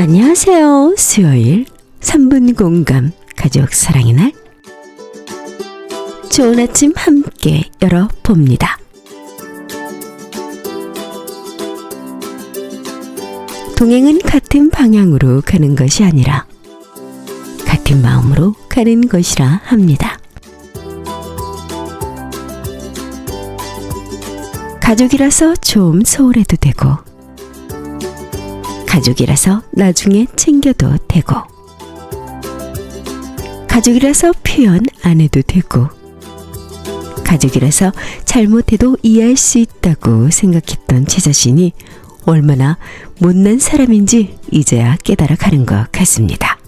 안녕하세요. 수요일 3분 공감 가족 사랑의 날. 좋은 아침 함께 열어봅니다. 동행은 같은 방향으로 가는 것이 아니라 같은 마음으로 가는 것이라 합니다. 가족이라서 좀 소홀해도 되고 가족이라서 나중에 챙겨도 되고 가족이라서 표현 안 해도 되고 가족이라서 잘못해도 이해할 수 있다고 생각했던 제 자신이 얼마나 못난 사람인지 이제야 깨달아 가는 것 같습니다.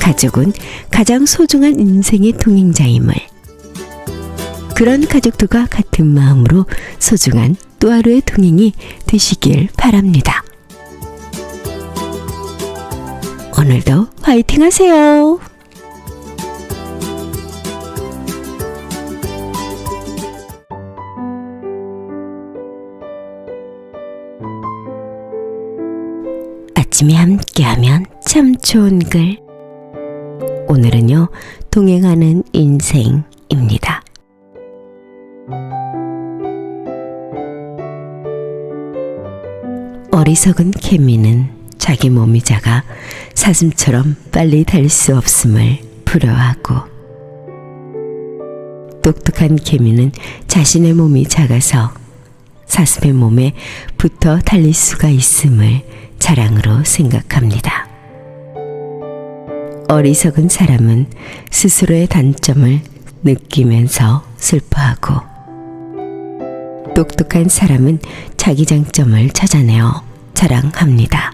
가족은 가장 소중한 인생의 동행자임을 그런 가족들과 같은 마음으로 소중한 또 하루의 동행이 되시길 바랍니다. 오늘도 화이팅 하세요. 아침에 함께하면 참 좋은 글. 오늘은요, 동행하는 인생입니다. 어리석은 케미는 자기 몸이 작아 사슴처럼 빨리 달수 없음을 부러워하고 똑똑한 케미는 자신의 몸이 작아서 사슴의 몸에 붙어 달릴 수가 있음을 자랑으로 생각합니다. 어리석은 사람은 스스로의 단점을 느끼면서 슬퍼하고 똑똑한 사람은 자기 장점을 찾아내어 자랑합니다.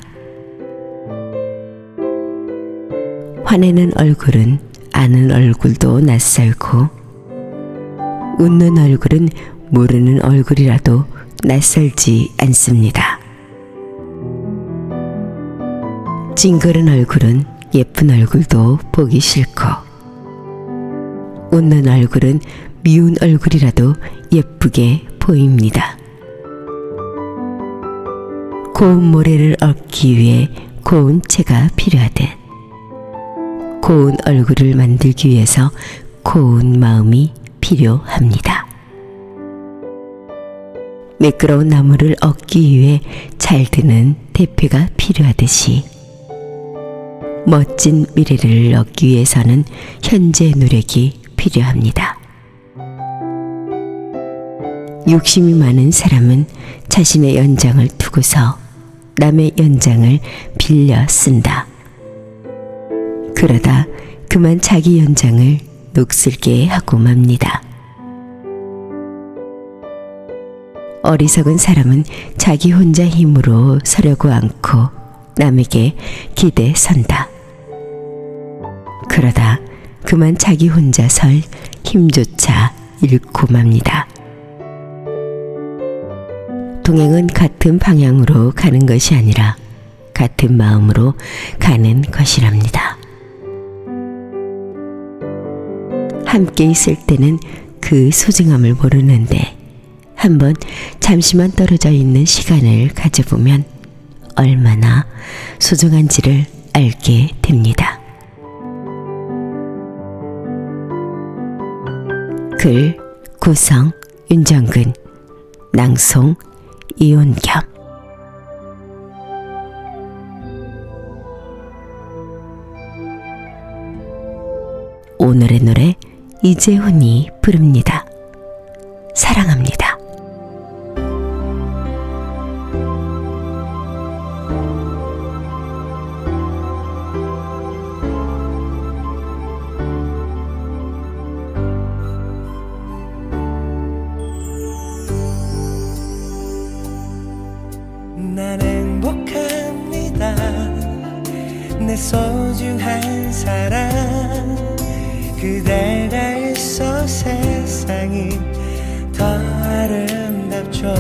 화내는 얼굴은 아는 얼굴도 낯설고 웃는 얼굴은 모르는 얼굴이라도 낯설지 않습니다. 찡그른 얼굴은 예쁜 얼굴도 보기 싫고 웃는 얼굴은 미운 얼굴이라도 예쁘게 보입니다. 고운 모래를 얻기 위해 고운 채가 필요하듯 고운 얼굴을 만들기 위해서 고운 마음이 필요합니다. 매끄러운 나무를 얻기 위해 잘 드는 대패가 필요하듯이 멋진 미래를 얻기 위해서는 현재 노력이 필요합니다. 욕심이 많은 사람은 자신의 연장을 두고서 남의 연장을 빌려 쓴다. 그러다 그만 자기 연장을 녹슬게 하고 맙니다. 어리석은 사람은 자기 혼자 힘으로 서려고 않고 남에게 기대 선다. 그러다 그만 자기 혼자 설 힘조차 잃고 맙니다. 동행은 같은 방향으로 가는 것이 아니라 같은 마음으로 가는 것이랍니다. 함께 있을 때는 그 소중함을 모르는데 한번 잠시만 떨어져 있는 시간을 가져보면 얼마나 소중한지를 알게 됩니다. 글 구성 윤정근 낭송 이온겸 오늘의 노래 이재훈이 부릅니다. 사랑합니다. 한 사랑 그대가 있어 세상이 더 아름답죠.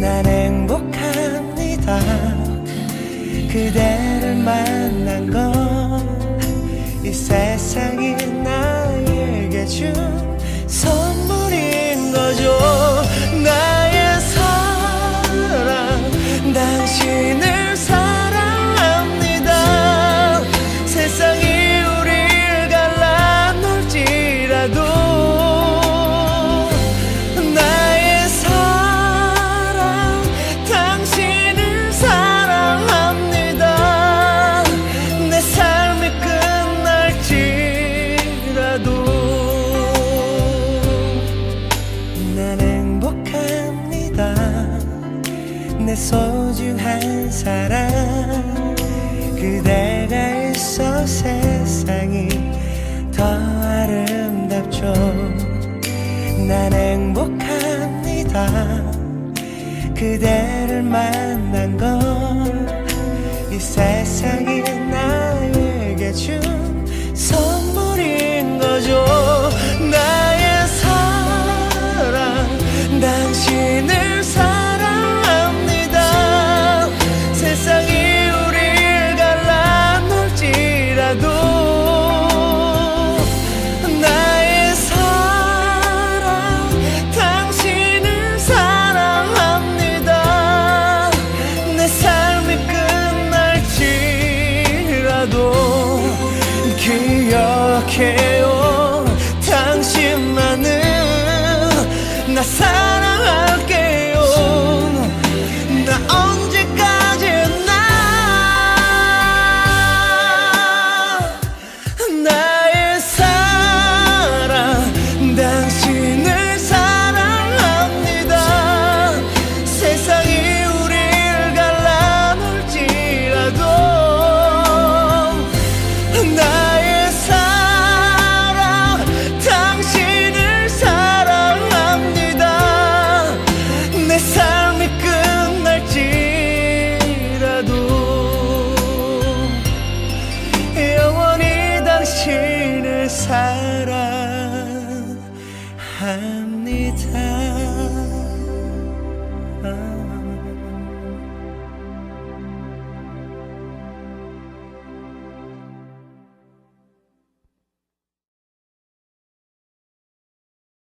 난 행복합니다. 그대를 만난 건 이 세상이 나에게 준 선물인 거죠 그대가 있어 세상이 더 아름답죠. 난 행복합니다. 그대를 만난 건